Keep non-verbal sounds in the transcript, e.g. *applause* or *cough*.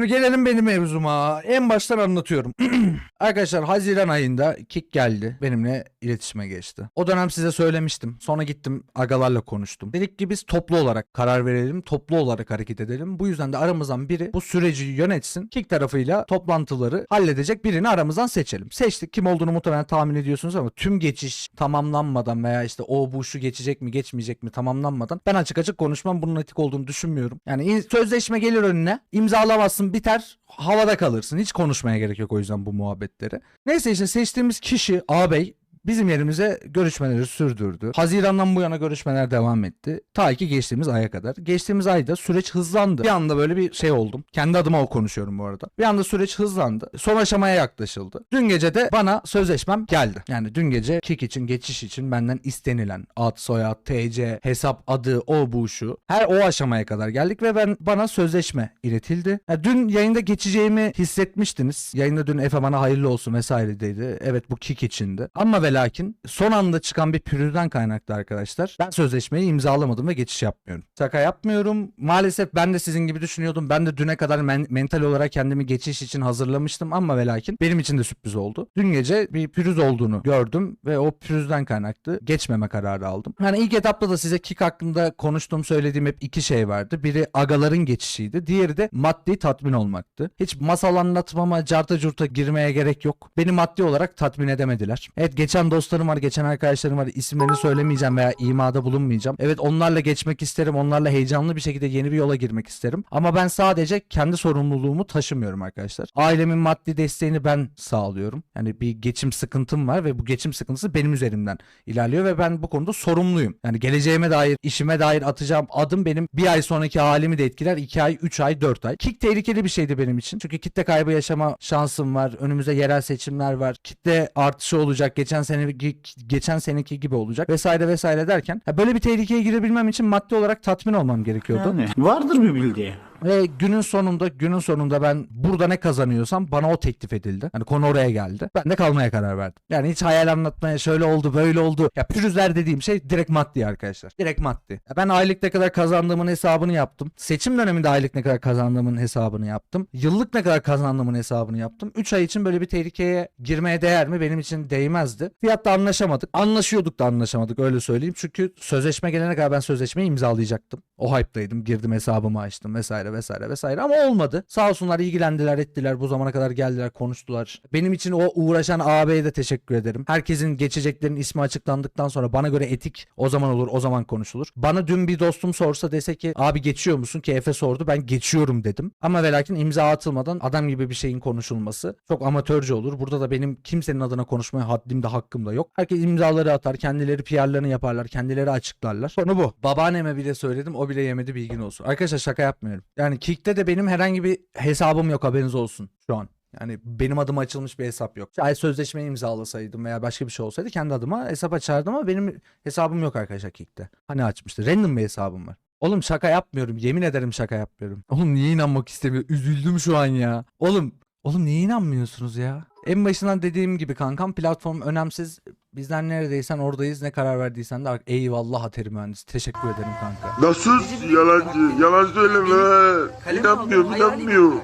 Şimdi gelelim benim mevzuma. En baştan anlatıyorum. *clears throat* Arkadaşlar Haziran ayında Kik geldi. Benimle iletişime geçti. O dönem size söylemiştim. Sonra gittim agalarla konuştum. Dedik ki biz toplu olarak karar verelim. Toplu olarak hareket edelim. Bu yüzden de aramızdan biri bu süreci yönetsin. Kik tarafıyla toplantıları halledecek birini aramızdan seçelim. Seçtik. Kim olduğunu muhtemelen tahmin ediyorsunuz ama tüm geçiş tamamlanmadan veya işte o bu şu geçecek mi geçmeyecek mi tamamlanmadan ben açık açık konuşmam bunun etik olduğunu düşünmüyorum. Yani sözleşme gelir önüne imzalamazsın biter havada kalırsın. Hiç konuşmaya gerek yok o yüzden bu muhabbetleri. Neyse işte seçtiğimiz kişi ağabey bizim yerimize görüşmeleri sürdürdü. Haziran'dan bu yana görüşmeler devam etti. Ta ki geçtiğimiz aya kadar. Geçtiğimiz ayda süreç hızlandı. Bir anda böyle bir şey oldum. Kendi adıma o konuşuyorum bu arada. Bir anda süreç hızlandı. Son aşamaya yaklaşıldı. Dün gece de bana sözleşmem geldi. Yani dün gece kick için geçiş için benden istenilen ad, soyad, TC, hesap adı, o bu şu. Her o aşamaya kadar geldik ve ben bana sözleşme iletildi. Ha, dün yayında geçeceğimi hissetmiştiniz. Yayında dün Efe bana hayırlı olsun vesaire dedi. Evet bu kick içindi. Ama ve lakin son anda çıkan bir pürüzden kaynaklı arkadaşlar. Ben sözleşmeyi imzalamadım ve geçiş yapmıyorum. Şaka yapmıyorum. Maalesef ben de sizin gibi düşünüyordum. Ben de düne kadar men- mental olarak kendimi geçiş için hazırlamıştım ama ve lakin benim için de sürpriz oldu. Dün gece bir pürüz olduğunu gördüm ve o pürüzden kaynaklı geçmeme kararı aldım. Yani ilk etapta da size kick hakkında konuştuğum söylediğim hep iki şey vardı. Biri agaların geçişiydi. Diğeri de maddi tatmin olmaktı. Hiç masal anlatmama, carta curta girmeye gerek yok. Beni maddi olarak tatmin edemediler. Evet geçen dostlarım var, geçen arkadaşlarım var. İsimlerini söylemeyeceğim veya imada bulunmayacağım. Evet onlarla geçmek isterim. Onlarla heyecanlı bir şekilde yeni bir yola girmek isterim. Ama ben sadece kendi sorumluluğumu taşımıyorum arkadaşlar. Ailemin maddi desteğini ben sağlıyorum. Yani bir geçim sıkıntım var ve bu geçim sıkıntısı benim üzerimden ilerliyor ve ben bu konuda sorumluyum. Yani geleceğime dair, işime dair atacağım adım benim bir ay sonraki halimi de etkiler. 2 ay, 3 ay, 4 ay. Kick tehlikeli bir şeydi benim için. Çünkü kitle kaybı yaşama şansım var. Önümüzde yerel seçimler var. Kitle artışı olacak. Geçen sene geçen seneki gibi olacak vesaire vesaire derken böyle bir tehlikeye girebilmem için maddi olarak tatmin olmam gerekiyordu. Yani vardır bir bildiği. Ve günün sonunda günün sonunda ben burada ne kazanıyorsam bana o teklif edildi. Hani konu oraya geldi. Ben de kalmaya karar verdim. Yani hiç hayal anlatmaya şöyle oldu böyle oldu. Ya pürüzler dediğim şey direkt maddi arkadaşlar. Direkt maddi. Ya ben aylık ne kadar kazandığımın hesabını yaptım. Seçim döneminde aylık ne kadar kazandığımın hesabını yaptım. Yıllık ne kadar kazandığımın hesabını yaptım. 3 ay için böyle bir tehlikeye girmeye değer mi? Benim için değmezdi. Fiyatta anlaşamadık. Anlaşıyorduk da anlaşamadık öyle söyleyeyim. Çünkü sözleşme gelene kadar ben sözleşmeyi imzalayacaktım. O hype'daydım. Girdim hesabımı açtım vesaire vesaire vesaire ama olmadı. Sağ olsunlar ilgilendiler ettiler. Bu zamana kadar geldiler konuştular. Benim için o uğraşan ağabeye de teşekkür ederim. Herkesin geçeceklerin ismi açıklandıktan sonra bana göre etik o zaman olur o zaman konuşulur. Bana dün bir dostum sorsa dese ki abi geçiyor musun ki Efe sordu ben geçiyorum dedim. Ama ve lakin imza atılmadan adam gibi bir şeyin konuşulması çok amatörce olur. Burada da benim kimsenin adına konuşmaya haddim de hakkım da yok. Herkes imzaları atar kendileri PR'larını yaparlar kendileri açıklarlar. Sonra bu. Babaanneme bile söyledim o bile yemedi bilgin olsun. Arkadaşlar şaka yapmıyorum. Yani Kick'te de benim herhangi bir hesabım yok haberiniz olsun şu an. Yani benim adıma açılmış bir hesap yok. Şayet sözleşmeyi imzalasaydım veya başka bir şey olsaydı kendi adıma hesap açardım ama benim hesabım yok arkadaşlar Kick'te. Hani açmıştı. Random bir hesabım var. Oğlum şaka yapmıyorum. Yemin ederim şaka yapmıyorum. Oğlum niye inanmak istemiyor? Üzüldüm şu an ya. Oğlum, oğlum niye inanmıyorsunuz ya? En başından dediğim gibi kankam platform önemsiz. Bizden neredeysen oradayız. Ne karar verdiysen de eyvallah Ateri mühendisi. Teşekkür ederim kanka. Sus yalancı. Yalan söyleme. İnanmıyorum inanmıyorum.